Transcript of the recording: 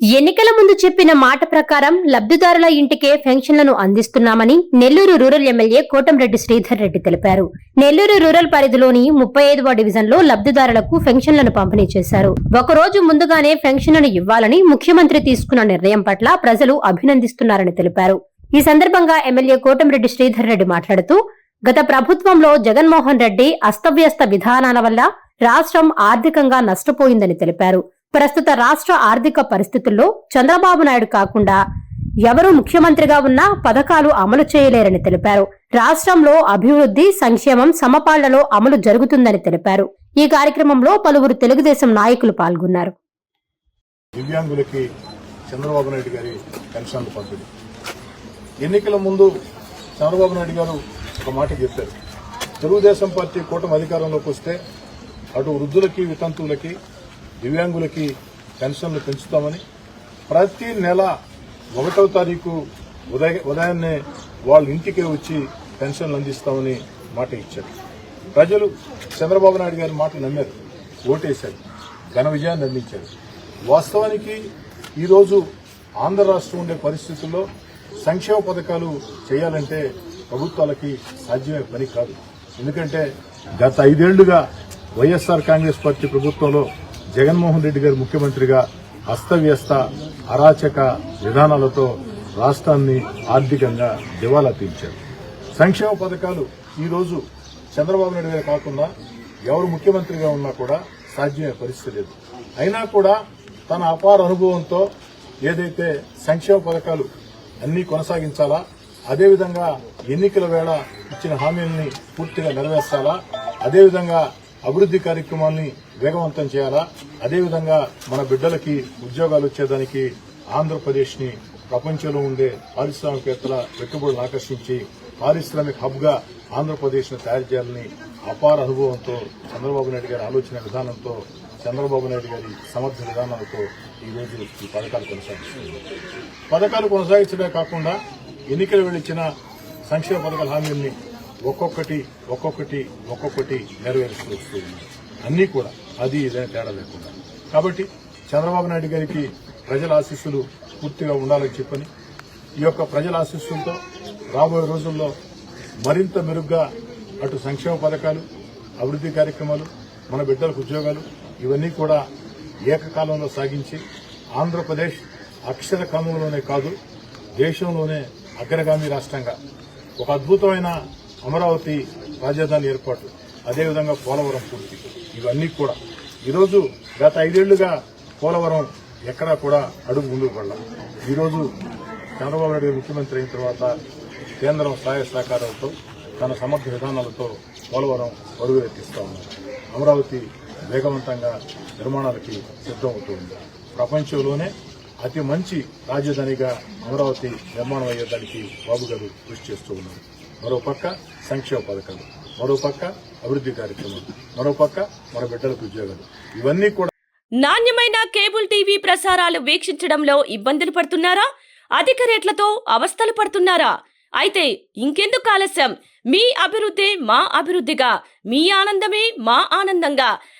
ఎన్నికల ముందు చెప్పిన మాట ప్రకారం లబ్ధిదారుల ఇంటికే పెన్షన్లను అందిస్తున్నామని నెల్లూరు రూరల్ ఎమ్మెల్యే కోటంరెడ్డి శ్రీధర్ రెడ్డి తెలిపారు. నెల్లూరు రూరల్ పరిధిలోని ముప్పై ఐదవ డివిజన్లో లబ్ధిదారులకు పెన్షన్లను పంపిణీ చేశారు. ఒకరోజు ముందుగానే పెన్షన్లను ఇవ్వాలని ముఖ్యమంత్రి తీసుకున్న నిర్ణయం పట్ల ప్రజలు అభినందిస్తున్నారని తెలిపారు. ఈ సందర్భంగా ఎమ్మెల్యే కోటంరెడ్డి శ్రీధర్ రెడ్డి మాట్లాడుతూ గత ప్రభుత్వంలో జగన్మోహన్ రెడ్డి అస్తవ్యస్త విధానాల వల్ల రాష్ట్రం ఆర్థికంగా నష్టపోయిందని తెలిపారు. ప్రస్తుత రాష్ట్ర ఆర్థిక పరిస్థితుల్లో చంద్రబాబు నాయుడు కాకుండా ఎవరు ముఖ్యమంత్రిగా ఉన్నా పథకాలు అమలు చేయలేరని తెలిపారు. రాష్ట్రంలో అభివృద్ధి సంక్షేమం సమపాళ్ళలో అమలు జరుగుతుందని తెలిపారు. ఈ కార్యక్రమంలో పలువురు తెలుగుదేశం నాయకులు పాల్గొన్నారు. దివ్యాంగులకి చంద్రబాబు నాయుడు గారి పెన్షన్లు పంపిణీ. ఎన్నికల ముందు చంద్రబాబు నాయుడు గారు ఒక మాట చెప్పారు. తెలుగుదేశం పార్టీ కూటమి అధికారంలోకి వస్తే అటు వృద్ధులకి వితంతువులకి దివ్యాంగులకి పెన్షన్లు పెంచుతామని ప్రతి నెల ఒకటవ తారీఖు ఉదయ ఉదయాన్నే వాళ్ళ ఇంటికే వచ్చి పెన్షన్లు అందిస్తామని మాట ఇచ్చారు. ప్రజలు చంద్రబాబు నాయుడు గారి మాటలు నమ్మారు ఓటేశారు ఘన విజయాన్ని అందించారు. వాస్తవానికి ఈరోజు ఆంధ్ర రాష్ట్రం ఉండే పరిస్థితుల్లో సంక్షేమ పథకాలు చేయాలంటే ప్రభుత్వాలకి సాధ్యమే పని కాదు. ఎందుకంటే గత ఐదేళ్ళుగా వైఎస్ఆర్ కాంగ్రెస్ పార్టీ ప్రభుత్వంలో జగన్మోహన్ రెడ్డి గారు ముఖ్యమంత్రిగా అస్తవ్యస్త అరాచక విధానాలతో రాష్ట్రాన్ని ఆర్థికంగా దివాలా తీర్చారు. సంక్షేమ పథకాలు ఈరోజు చంద్రబాబు నాయుడు గారు కాకుండా ఎవరు ముఖ్యమంత్రిగా ఉన్నా కూడా సాధ్యమే పరిస్థితి లేదు. అయినా కూడా తన అపార అనుభవంతో ఏదైతే సంక్షేమ పథకాలు అన్నీ కొనసాగించాలా అదేవిధంగా ఎన్నికల వేళ ఇచ్చిన హామీల్ని పూర్తిగా నెరవేర్చాలా అదేవిధంగా అభివృద్ది కార్యక్రమాల్ని వేగవంతం చేయాలా? అదేవిధంగా మన బిడ్డలకి ఉద్యోగాలు వచ్చేదానికి ఆంధ్రప్రదేశ్ని ప్రపంచంలో ఉండే పారిశ్రామికవేత్తల పెట్టుబడులను ఆకర్షించి పారిశ్రామిక హబ్గా ఆంధ్రప్రదేశ్ను తయారు చేయాలని అపార అనుభవంతో చంద్రబాబు నాయుడు గారి ఆలోచన విధానంతో చంద్రబాబు నాయుడు గారి సమర్థ విధానాలతో ఈ రోజు ఈ పథకాలు కొనసాగిస్తుంది పథకాలు కొనసాగించడమే కాకుండా ఎన్నికలు వెళ్ళిచ్చిన సంక్షేమ పథకాల హామీల్ని ఒక్కొక్కటి ఒక్కొక్కటి ఒక్కొక్కటి నెరవేరుస్తూ వస్తుంది అన్నీ కూడా అది ఇదే తేడా లేకుండా. కాబట్టి చంద్రబాబు నాయుడు గారికి ప్రజల ఆశీస్సులు పూర్తిగా ఉండాలని చెప్పని ఈ యొక్క ప్రజల ఆశీస్సులతో రాబోయే రోజుల్లో మరింత మెరుగ్గా అటు సంక్షేమ పథకాలు అభివృద్ది కార్యక్రమాలు మన బిడ్డలకు ఉద్యోగాలు ఇవన్నీ కూడా ఏకకాలంలో సాగించి ఆంధ్రప్రదేశ్ అక్షర క్రమంలోనే కాదు దేశంలోనే అగ్రగామి రాష్ట్రంగా. ఒక అద్భుతమైన అమరావతి రాజధాని ఏర్పాటు అదేవిధంగా పోలవరం పూర్తి. ఇవన్నీ కూడా. ఈరోజు గత ఐదేళ్ళుగా పోలవరం ఎక్కడా కూడా అడుగు ముందుకు పడలేదు ఈరోజు చంద్రబాబు నాయుడు ముఖ్యమంత్రి అయిన తర్వాత కేంద్రం సహాయ సహకారాలతో తన సమర్థ విధానాలతో పోలవరం అడుగు ఎత్తిస్తూ ఉన్నారు అమరావతి వేగవంతంగా నిర్మాణాలకి సిద్ధమవుతుంది ప్రపంచంలోనే అతి మంచి రాజధానిగా అమరావతి నిర్మాణం అయ్యేదానికి బాబు గారు కృషి చేస్తూ ఉన్నారు. మరోపక్క సంక్షేమ పథకాలు మరోపక్క అభివృద్ధి కార్యక్రమాలు మరోపక్క మన బిడ్డలకు ఉద్యోగాలు. ఇవన్నీ కూడా నాణ్యమైన కేబుల్ టీవీ ప్రసారాలు వీక్షించడంలో ఇబ్బందులు పడుతున్నారా? అధిక రేట్లతో అవస్థలు పడుతున్నారా? అయితే ఇంకెందుకు ఆలస్యం? మీ అభివృద్ధి మా అభివృద్ధిగా మీ ఆనందమే మా ఆనందంగా.